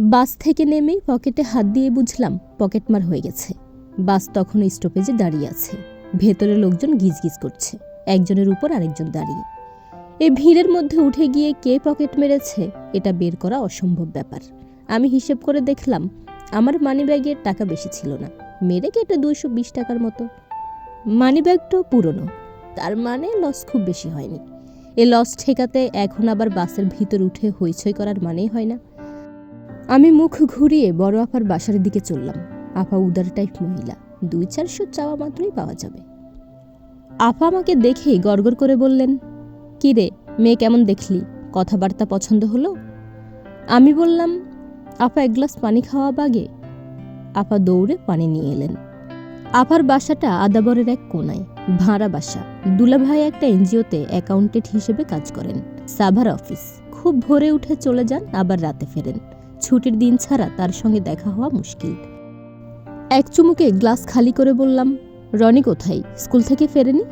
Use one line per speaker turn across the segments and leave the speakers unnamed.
বাস থেকে নেমেই পকেটে হাত দিয়ে বুঝলাম পকেটমার হয়ে গেছে। বাস তখনও স্টপেজে দাঁড়িয়ে আছে। ভেতরে লোকজন গিজগিজ করছে। একজনের উপর আরেকজন দাঁড়িয়ে। এই ভিড়ের মধ্যে উঠে গিয়ে কে পকেট মেরেছে, এটা বের করা অসম্ভব ব্যাপার। আমি হিসেব করে দেখলাম, আমার মানিব্যাগের টাকা বেশি ছিল না। মেরে কেটে দুইশো বিশ টাকার মতো? মানিব্যাগটাও পুরনো। তার মানে লস খুব বেশি হয়নি। এ লস ঠেকাতে এখন আবার বাসের ভিতর উঠে হইচই করার মানেই হয় না। আমি মুখ ঘুরিয়ে বড় আপার বাসার দিকে চললাম। আপা উদার টাইপ মহিলা। দুই চারশো চাওয়া মাত্রই পাওয়া যাবে। আপা আমাকে দেখেই গড়গড় করে বললেন, কি রে, মেয়ে কেমন দেখলি? কথাবার্তা পছন্দ হলো? আমি বললাম আপা এক গ্লাস পানি খাওয়া বাগে? আপা দৌড়ে পানি নিয়ে এলেন। আপার বাসাটা আদাবরের এক কোনায়, ভাড়া বাসা। দুলাভাই একটা এনজিওতে অ্যাকাউন্টেন্ট হিসেবে কাজ করেন। সাভার অফিস। খুব ভোরে উঠে চলে যান, আবার রাতে ফেরেন। ছুটির দিন ছাড়া তার সঙ্গে দেখা হওয়া মুশকিল। এক চুমুকে গ্লাস খালি করে বললাম, রনি কোথায়? স্কুল থেকে ফেরেনি?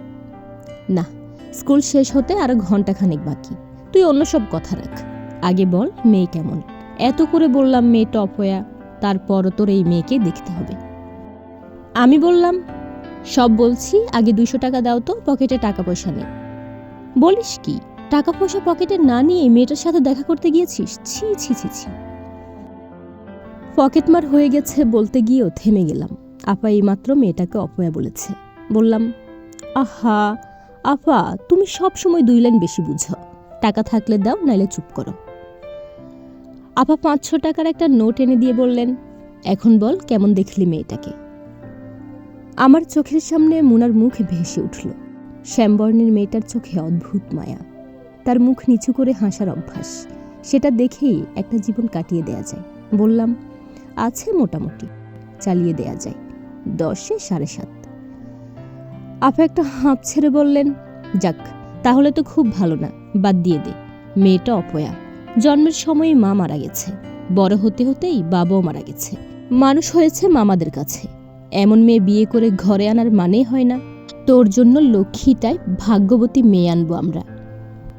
না, স্কুল শেষ হতে আরও ঘন্টাখানেক বাকি। তুই অন্য সব কথা রাখ। আগে বল, মেয়ে কেমন? এত করে বললাম মেয়ে টপ হয়া, তারপরও তোর এই মেয়েকে দেখতে হবে। আমি বললাম, সব বলছি, আগে দুইশো টাকা দাও তো, পকেটে টাকা পয়সা নেই। বলিস কি? টাকা পয়সা পকেটে না নিয়ে মেয়েটার সাথে দেখা করতে গিয়েছিস? ছি ছি ছি ছি। পকেটমার হয়ে গেছে বলতে গিয়েও থেমে গেলাম। আপা এইমাত্র মেয়েটাকে অপয়া বলেছে। বললাম, আহা, আপা, তুমি সব সময় দুই লাইন বেশি বুঝো। টাকা থাকলে দাও, নাইলে চুপ করো। আপা পাঁচশো টাকার একটা নোট এনে দিয়ে বললেন, এখন বল, কেমন দেখলি মেয়েটাকে? আমার চোখের সামনে মুনার মুখ ভেসে উঠল। শ্যামবর্ণের মেয়েটার চোখে অদ্ভুত মায়া। তার মুখ নিচু করে হাসার অভ্যাস। সেটা দেখেই একটা জীবন কাটিয়ে দেয়া যায়। বললাম আছে মোটামুটি। চালিয়ে দেয়া যায়। দশে সাড়ে সাত। আপা একটা হাঁপ ছেড়ে বললেন, যাক, তাহলে তো খুব ভালো না, বাদ দিয়ে দে। মেয়েটা অপয়া। জন্মের সময়ই মা মারা গেছে। বড় হতে হতেই বাবাও মারা গেছে। মানুষ হয়েছে মামাদের কাছে। এমন মেয়ে বিয়ে করে ঘরে আনার মানে হয় না। তোর জন্য লক্ষ্মীটায় ভাগ্যবতী মেয়ে আনব আমরা।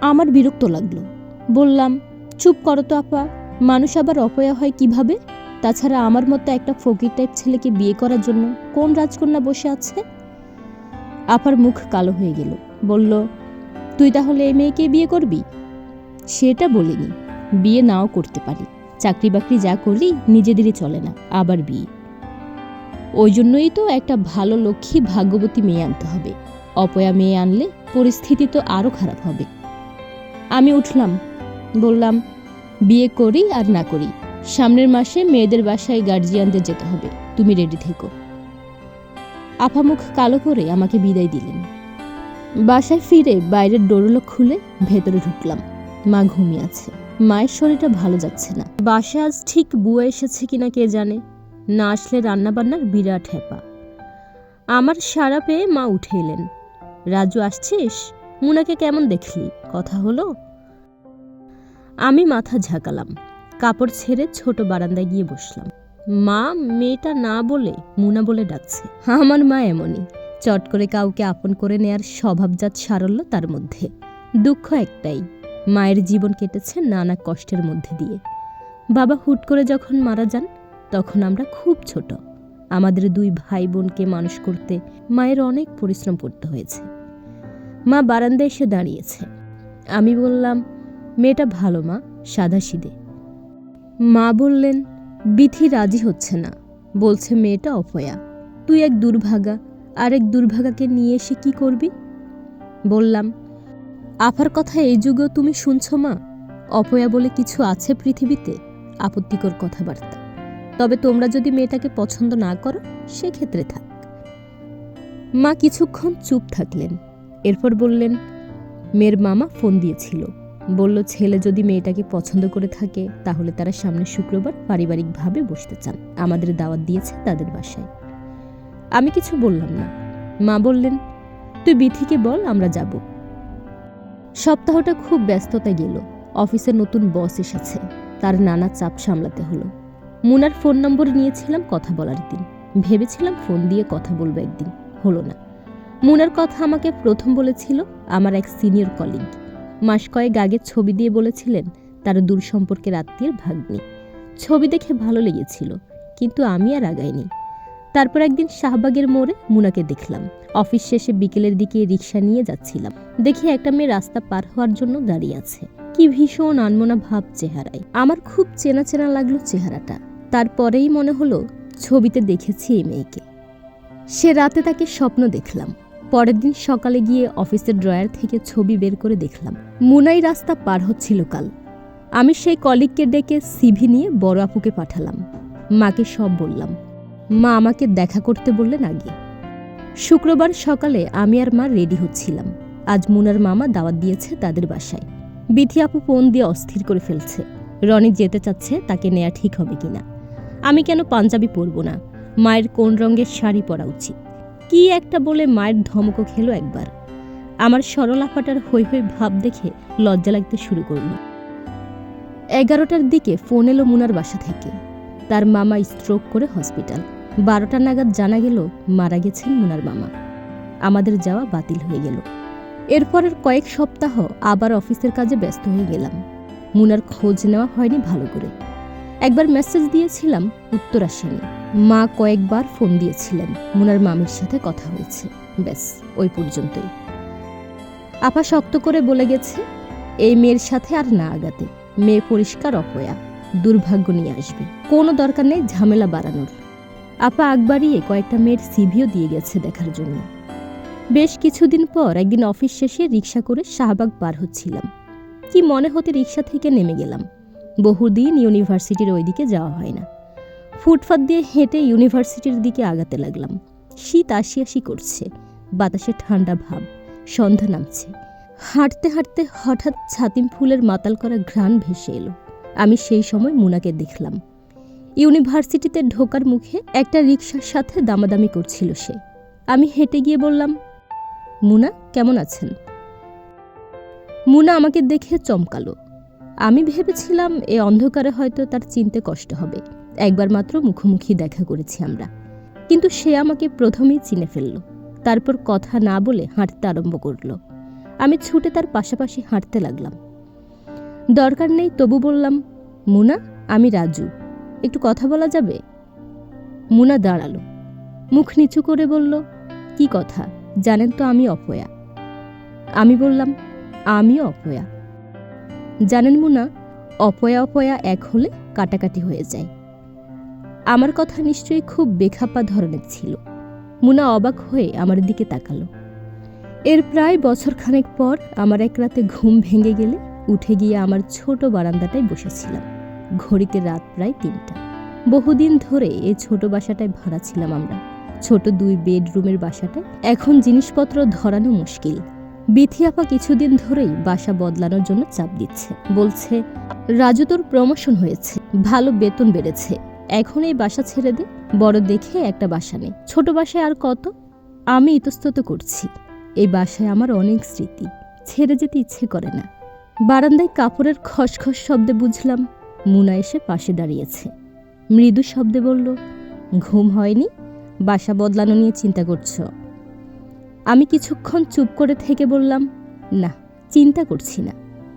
আমার বিরক্ত লাগল। বললাম, চুপ করো তো আপা। মানুষ আবার অপয়া হয় কীভাবে? তাছাড়া আমার মতো একটা ফকির টাইপ ছেলেকে বিয়ে করার জন্য কোন রাজকন্যা বসে আছে? আপার মুখ কালো হয়ে গেল। বলল, তুই তাহলে এই মেয়েকে বিয়ে করবি? সেটা বলিনি। বিয়ে নাও করতে পারি। চাকরি বাকরি যা করি নিজেদেরই চলে না, আবার বিয়ে। ওই জন্যই তো একটা ভালো লক্ষ্মী ভাগ্যবতী মেয়ে আনতে হবে। অপয়া মেয়ে আনলে পরিস্থিতি তো আরও খারাপ হবে। আমি উঠলাম। বললাম, বিয়ে করি আর না করি। সামনের মাসে মেয়েদের বাসায় গার্জিয়ানদের যেতে হবে। তুমি রেডি থেকো। আপামুখ কালো করে আমাকে বিদায় দিলেন। বাসায় ফিরে বাইরের ডোরলো খুলে ভেতরে ঢুকলাম। মা ঘুমিয়ে আছে। মায়ের শরীরটা ভালো যাচ্ছে না। বাসায় আজ ঠিক বুয়া এসেছে কিনা কে জানে? না আসলে রান্নাবান্নার বিরাট হেপা। আমার সারা পেয়ে মা উঠে এলেন। রাজু, আসছিস? মুনাকে কেমন দেখলি? কথা হলো? আমি মাথা ঝাঁকালাম। কাপড় ছেড়ে ছোট বারান্দায় গিয়ে বসলাম। মা, মেয়েটা না বলে মুনা বলে ডাকছে। আমার মা এমনই। চট করে কাউকে আপন করে নেয়ার স্বভাবজাত সারল্য তার মধ্যে। দুঃখ একটাই, মায়ের জীবন কেটেছে নানা কষ্টের মধ্যে দিয়ে। বাবা হুট করে যখন মারা যান, তখন আমরা খুব ছোট। আমাদের দুই ভাই বোনকে মানুষ করতে মায়ের অনেক পরিশ্রম করতে হয়েছে। মা বারান্দায় এসে দাঁড়িয়েছে। আমি বললাম, মেয়েটা ভালো মা সাদা সিদে মা বললেন বিথি রাজি হচ্ছে না। বলছে মেয়েটা অপয়া, তুই এক দুর্ভাগা, আর এক দুর্ভাগাকে নিয়ে এসে কি করবি? বললাম আফার কথা এই যুগেও তুমি শুনছ মা? অপয়া বলে কিছু আছে পৃথিবীতে আপত্তিকর কথাবার্তা। তবে তোমরা যদি মেয়েটাকে পছন্দ না করো, সেক্ষেত্রে থাক। মা কিছুক্ষণ চুপ থাকলেন। এরপর বললেন, মেয়ের মামা ফোন দিয়েছিল। বলল, ছেলে যদি মেয়েটাকে পছন্দ করে থাকে, তাহলে তারা সামনে শুক্রবার পারিবারিকভাবে বসতে চান। আমাদের দাওয়াত দিয়েছে তাদের বাসায়। আমি কিছু বললাম না। মা বললেন, তুই বিথিকে বল, আমরা যাব। সপ্তাহটা খুব ব্যস্ততা গেল। অফিসে নতুন বস এসেছে। তার নানা চাপ সামলাতে হলো। মুনার ফোন নম্বর নিয়েছিলাম কথা বলার দিন। ভেবেছিলাম ফোন দিয়ে কথা বলব একদিন। হলো না। মুনার কথা আমাকে প্রথম বলেছিল আমার এক সিনিয়র কলিগ। মাস কয়েক আগে ছবি দিয়ে বলেছিলেন তার দূর সম্পর্কের আত্মীয়ের ভাগ্নি। ছবি দেখে ভালো লেগেছিল, কিন্তু আমি আর আগাইনি। তারপর একদিন শাহবাগের মোড়ে মুনাকে দেখলাম। অফিস শেষে বিকেলের দিকে রিক্সা নিয়ে যাচ্ছিলাম। দেখি একটা মেয়ে রাস্তা পার হওয়ার জন্য দাঁড়িয়ে আছে। কি ভীষণ আনমনা ভাব চেহারায়। আমার খুব চেনা চেনা লাগল চেহারাটা। তারপরেই মনে হলো, ছবিতে দেখেছি এই মেয়েকে। সে রাতে তাকে স্বপ্ন দেখলাম। পরের দিন সকালে গিয়ে অফিসের ড্রয়ার থেকে ছবি বের করে দেখলাম। মুনাই রাস্তা পার হচ্ছিল কাল। আমি সেই কলিগকে ডেকে সিভি নিয়ে বড় আপুকে পাঠালাম। মাকে সব বললাম। মা আমাকে দেখা করতে বললেন আগে। শুক্রবার সকালে আমি আর মা রেডি হচ্ছিলাম। আজ মুনার মামা দাওয়াত দিয়েছে তাদের বাসায়। বিথি আপু ফোন দিয়ে অস্থির করে ফেলছে। রনি যেতে চাচ্ছে তাকে নেয়া ঠিক হবে কিনা। আমি কেন পাঞ্জাবি পরবো না? মায়ের কোন রঙের শাড়ি পরা উচিত? কি একটা বলে মায়ের ধমকও খেলো একবার। আমার সরলা ফাটার হৈ হৈ ভাব দেখে লজ্জা লাগতে শুরু করল। এগারোটার দিকে ফোন এলো মুনার বাসা থেকে। তার মামা স্ট্রোক করে হসপিটাল বারোটা নাগাদ জানা গেল মারা গেছেন মুনার মামা। আমাদের যাওয়া বাতিল হয়ে গেল। এরপরের কয়েক সপ্তাহ আবার অফিসের কাজে ব্যস্ত হয়ে গেলাম। মুনার খোঁজ নেওয়া হয়নি ভালো করে। একবার মেসেজ দিয়েছিলাম উত্তর আসেনি মা কয়েকবার ফোন দিয়েছিলেন। মুনার মামির সাথে কথা হয়েছে। ব্যাস, ওই পর্যন্তই। আপা শক্ত করে বলে গেছে, এই মেয়ের সাথে আর না আগাতে। মেয়ে পরিষ্কার অপয়া। দুর্ভাগ্য নিয়ে আসবে। কোনো দরকার নেই ঝামেলা বাড়ানোর। আপা আগ বাড়িয়ে কয়েকটা মেয়ের সিভিও দিয়ে গেছে দেখার জন্য। বেশ কিছুদিন পর একদিন অফিস শেষে রিক্সা করে শাহবাগ পার হচ্ছিলাম। কি মনে হতে রিক্সা থেকে নেমে গেলাম। বহুদিন ইউনিভার্সিটির ওই দিকে যাওয়া হয় না। ফুটপাত দিয়ে হেঁটে ইউনিভার্সিটির দিকে আগাতে লাগলাম। শীত আসি আসি করছে, বাতাসে ঠান্ডা ভাব, সন্ধ্যা নামছে। হাঁটতে হাঁটতে হঠাৎ ছাতিম ফুলের মাতাল করা ঘ্রাণ ভেসে এলো। আমি সেই সময় মুনাকে দেখলাম। ইউনিভার্সিটিতে ঢোকার মুখে একটা রিক্সার সাথে দামাদামি করছিল সে। আমি হেঁটে গিয়ে বললাম, মুনা, কেমন আছেন? মুনা আমাকে দেখে চমকালো। আমি ভেবেছিলাম এ অন্ধকারে হয়তো তার চিনতে কষ্ট হবে। একবার মাত্র মুখোমুখি দেখা করেছি আমরা। কিন্তু সে আমাকে প্রথমেই চিনে ফেলল। তারপর কথা না বলে হাঁটতে আরম্ভ করল। আমি ছুটে তার পাশাপাশি হাঁটতে লাগলাম। দরকার নেই, তবু বললাম, মুনা, আমি রাজু। একটু কথা বলা যাবে? মুনা দাঁড়াল। মুখ নিচু করে বলল, কি কথা? জানেন তো আমি অপয়া। আমি বললাম, আমিও অপয়া। জানেন মুনা, অপয়া অপয়া এক হলে কাটাকাটি হয়ে যায়। আমার কথা নিশ্চয়ই খুব বেখাপা ধরনের ছিল। মুনা অবাক হয়ে আমার দিকে তাকালো। এর প্রায় বছরখানেক পর আমার এক রাতে ঘুম ভেঙে গেলে উঠে গিয়ে আমার ছোট বারান্দাটায় বসেছিলাম। ঘড়িতে রাত প্রায় তিনটা। বহুদিন ধরে এই ছোট বাসাটায় ভাড়া ছিলাম আমরা। ছোট দুই বেডরুমের বাসাটায়। এখন জিনিসপত্র ধরানো মুশকিল। বিথি আপা কিছুদিন ধরেই বাসা বদলানোর জন্য চাপ দিচ্ছে। বলছে, রাজু তোর প্রমোশন হয়েছে, ভালো বেতন বেড়েছে। এখন এই বাসা ছেড়ে দে, বড় দেখে একটা বাসা নেই ছোট বাসায় আর কত? আমি ইতস্তত করছি। এই বাসায় আমার অনেক স্মৃতি, ছেড়ে যেতে ইচ্ছে করে না। বারান্দায় কাপড়ের খসখস শব্দে বুঝলাম, মুনা এসে পাশে দাঁড়িয়েছে। মৃদু শব্দে বলল, ঘুম হয়নি? বাসা বদলানো নিয়ে চিন্তা করছ? আমি কিছুক্ষণ চুপ করে থেকে বললাম, না, চিন্তা করছি না।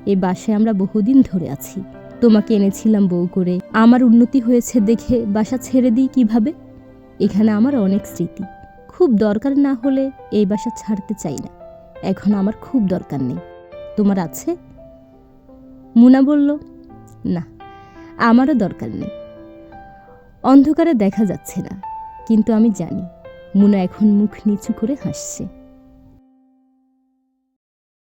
এ বাসায় আমরা বহুদিন ধরে আছি। তোমাকে এনেছিলাম বউ করে। আমার উন্নতি হয়েছে দেখে বাসা ছেড়ে দিই কীভাবে? এখানে আমার অনেক স্মৃতি। খুব দরকার না হলে এই বাসা ছাড়তে চাই না। এখন আমার খুব দরকার নেই। তোমার আছে? মুনা বলল, না, আমারও দরকার নেই। অন্ধকারে দেখা যাচ্ছে না, কিন্তু আমি জানি, মুনা এখন মুখ নিচু করে হাসছে।